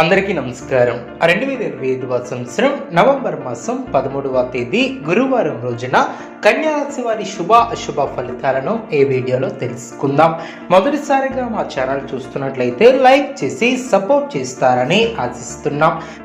అందరికీ నమస్కారం. రెండు వేల ఇరవై ఐదవ సంవత్సరం నవంబర్ మాసం పదమూడవ తేదీ గురువారం రోజున కన్యారాశి వారి శుభ అశుభ ఫలితాలను ఈ వీడియోలో తెలుసుకుందాం. మొదటిసారిగా మా ఛానల్ చూస్తున్నట్లయితే లైక్ చేసి సపోర్ట్ చేస్తారని ఆశిస్తున్నాం.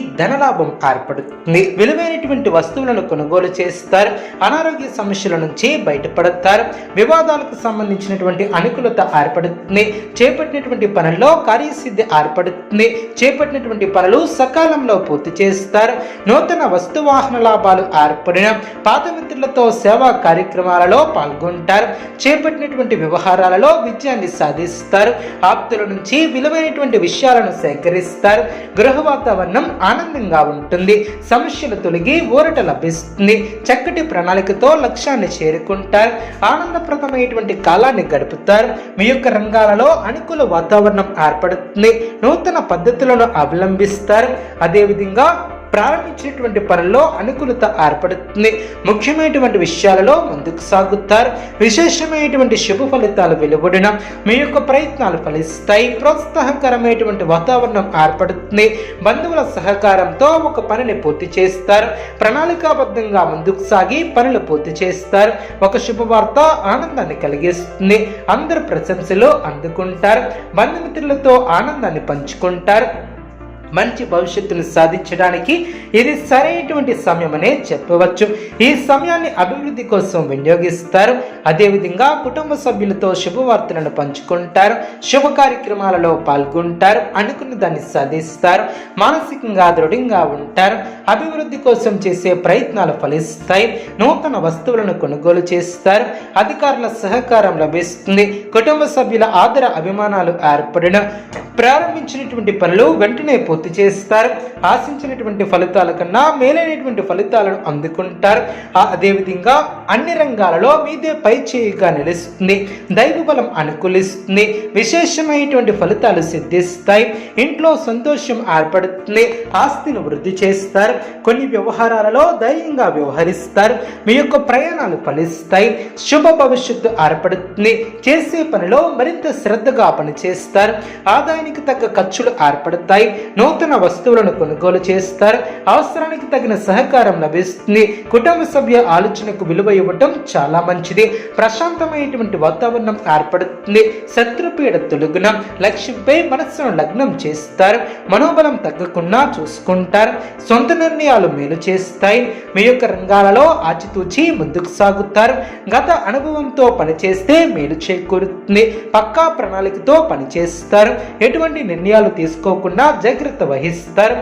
ధనలాభం ఏర్పడుతుంది. విలువైనటువంటి వస్తువులను కొనుగోలు చేస్తారు. అనారోగ్య సమస్యల నుంచి బయటపడతారు. వివాదాలకు సంబంధించినటువంటి అనుకూలత ఏర్పడుతుంది. చేపట్టినటువంటి పనుల్లో కార్యసిద్ధి ఏర్పడుతుంది. చేపట్టినటువంటి పనులు సకాలంలో పూర్తి చేస్తారు. నూతన వస్తువాహన లాభాలు ఏర్పడిన పాత మిత్రులతో సేవా కార్యక్రమాలలో పాల్గొంటారు. చేపట్టినటువంటి వ్యవహారాలలో విజయాన్ని సాధిస్తారు. ఆప్తుల నుంచి విలువైనటువంటి విషయాలను సేకరిస్తారు. గృహ వాతావరణం ఆనందంగా ఉంటుంది. సమస్యలు తొలగి ఊరట లభిస్తుంది. చక్కటి ప్రణాళికతో లక్ష్యాన్ని చేరుకుంటారు. ఆనందప్రదమైనటువంటి కాలాన్ని గడుపుతారు. మీ యొక్క రంగాలలో అనుకూల వాతావరణం ఏర్పడుతుంది. నూతన పద్ధతులను అవలంబిస్తారు. అదేవిధంగా ప్రారంభించినటువంటి పనుల్లో అనుకూలత ఏర్పడుతుంది. ముఖ్యమైనటువంటి విషయాలలో ముందుకు సాగుతారు. విశేషమైనటువంటి శుభ ఫలితాలు వెలువడిన. మీ యొక్క ప్రయత్నాలు ఫలిస్తాయి. ప్రోత్సాహకరమైనటువంటి వాతావరణం ఏర్పడుతుంది. బంధువుల సహకారంతో ఒక పనిని పూర్తి చేస్తారు. ప్రణాళికాబద్ధంగా ముందుకు సాగి పనులు పూర్తి చేస్తారు. ఒక శుభవార్త ఆనందాన్ని కలిగిస్తుంది. అందరు ప్రశంసలు అందుకుంటారు. బంధుమిత్రులతో ఆనందాన్ని పంచుకుంటారు. మంచి భవిష్యత్తును సాధించడానికి ఇది సరైనటువంటి సమయమనే చెప్పవచ్చు. ఈ సమయాన్ని అభివృద్ధి కోసం వినియోగిస్తారు. అదేవిధంగా కుటుంబ సభ్యులతో శుభవార్తలను పంచుకుంటారు. శుభ కార్యక్రమాలలో పాల్గొంటారు. అనుకున్న దాన్ని సాధిస్తారు. మానసికంగా దృఢంగా ఉంటారు. అభివృద్ధి కోసం చేసే ప్రయత్నాలు ఫలిస్తాయి. నూతన వస్తువులను కొనుగోలు చేస్తారు. అధికారుల సహకారం లభిస్తుంది. కుటుంబ సభ్యుల ఆదర అభిమానాలు ఏర్పడిన ప్రారంభించినటువంటి పనులు వెంటనే పూర్తి చేస్తారు. ఆశించినటువంటి ఫలితాల కన్నా మేలైనటువంటి ఫలితాలను అందుకుంటారు. అదేవిధంగా అన్ని రంగాలలో మీదే పై చేయిగా నిలుస్తుంది. దైవ బలం అనుకూలిస్తుంది. విశేషమైనటువంటి ఫలితాలు సిద్ధిస్తాయి. ఇంట్లో సంతోషం ఏర్పడుతుంది. ఆస్తిని వృద్ధి చేస్తారు. కొన్ని వ్యవహారాలలో ధైర్యంగా వ్యవహరిస్తారు. మీ యొక్క ప్రయాణాలు ఫలిస్తాయి. శుభ భవిష్యత్తు ఏర్పడుతుంది. చేసే పనిలో మరింత శ్రద్ధగా పనిచేస్తారు. ఆదాయం ఆదాయానికి తగ్గ ఖర్చులు ఏర్పడతాయి. నూతన వస్తువులను కొనుగోలు చేస్తారు. అవసరానికి తగిన సహకారం లభిస్తుంది. కుటుంబ సభ్య ఆలోచనకు విలువ ఇవ్వటం చాలా మంచిది. ప్రశాంతమైనటువంటి వాతావరణం ఏర్పడుతుంది. శత్రుపీడ తొలగున లక్ష్యంపై మనస్సును లగ్నం చేస్తారు. మనోబలం తగ్గకుండా చూసుకుంటారు. సొంత నిర్ణయాలు మేలు చేస్తాయి. మీ యొక్క రంగాలలో ఆచితూచి ముందుకు సాగుతారు. గత అనుభవంతో పనిచేస్తే మేలు చేకూరుతుంది. పక్కా ప్రణాళికతో పనిచేస్తారు. ఎటువంటి నిర్ణయాలు తీసుకోకుండా జాగ్రత్త వహిస్తారు.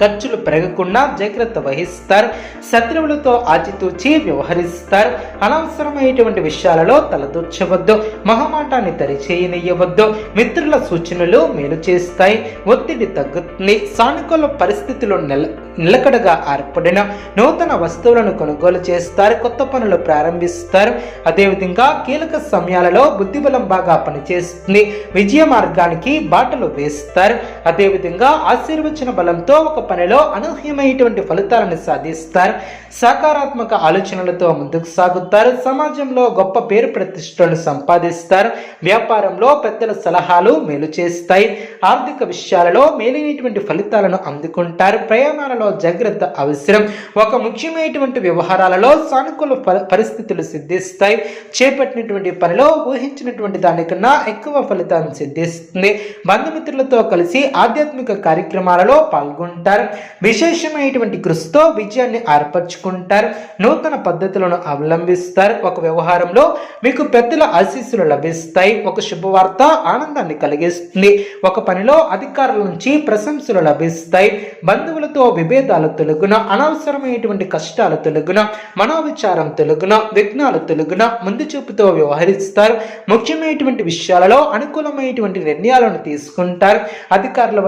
ఖర్చులు పెరగకుండా జాగ్రత్త వహిస్తారు. శత్రువులతో ఆచితూచి వ్యవహరిస్తారు. అనవసరమైనటువంటి విషయాలలో తలదూర్చవద్దు. మహమాటాన్ని తరిచేయనియ్యవద్దు. మిత్రుల సూచనలు మేలు చేస్తాయి. ఒత్తిడి తగ్గుతుంది. సానుకూల పరిస్థితులు నెల నిలకడగా ఏర్పడిన. నూతన వస్తువులను కొనుగోలు చేస్తారు. కొత్త పనులు ప్రారంభిస్తారు. అదేవిధంగా కీలక సమయాలలో బుద్ధిబలం బాగా పనిచేస్తుంది. విజయ మార్గానికి బాటలు వేస్తారు. అదేవిధంగా ఆశీర్వచన బలంతో ఒక పనిలో అనూహ్యమైనటువంటి ఫలితాలను సాధిస్తారు. సకారాత్మక ఆలోచనలతో ముందుకు సాగుతారు. సమాజంలో గొప్ప పేరు ప్రతిష్టలను సంపాదిస్తారు. వ్యాపారంలో పెద్దల సలహాలు మేలు చేస్తాయి. ఆర్థిక విషయాలలో మేలైనటువంటి ఫలితాలను అందుకుంటారు. ప్రయాణాలలో జాగ్రత్త అవసరం. ఒక ముఖ్యమైనటువంటి వ్యవహారాలలో సానుకూల పరిస్థితులు సిద్ధిస్తాయి. చేపట్టినటువంటి పనిలో ఊహించినటువంటి దానికన్నా ఎక్కువ ఫలితాలను సిద్ధిస్తుంది. బంధుమిత్రులతో కలిసి ఆధ్యాత్మిక కార్యక్రమాలలో పాల్గొంటారు. విశేషమైనటువంటి కృషితో విజయాన్ని ఏర్పరచుకుంటారు. నూతన పద్ధతులను అవలంబిస్తారు. ఒక వ్యవహారంలో మీకు పెద్దల ఆశీస్సులు లభిస్తాయి. ఒక శుభవార్త ఆనందాన్ని కలిగిస్తుంది. ఒక పనిలో అధికారుల నుంచి ప్రశంసలు లభిస్తాయి. బంధువులతో విభేదాలు తొలగున అనవసరమైనటువంటి కష్టాలు తొలగున మనోవిచారం తొలగున విఘ్నాలు తొలగున ముందు చూపుతో వ్యవహరిస్తారు. ముఖ్యమైనటువంటి విషయాలలో అనుకూలమైనటువంటి నిర్ణయాలను తీసుకుంటారు. అధికారుల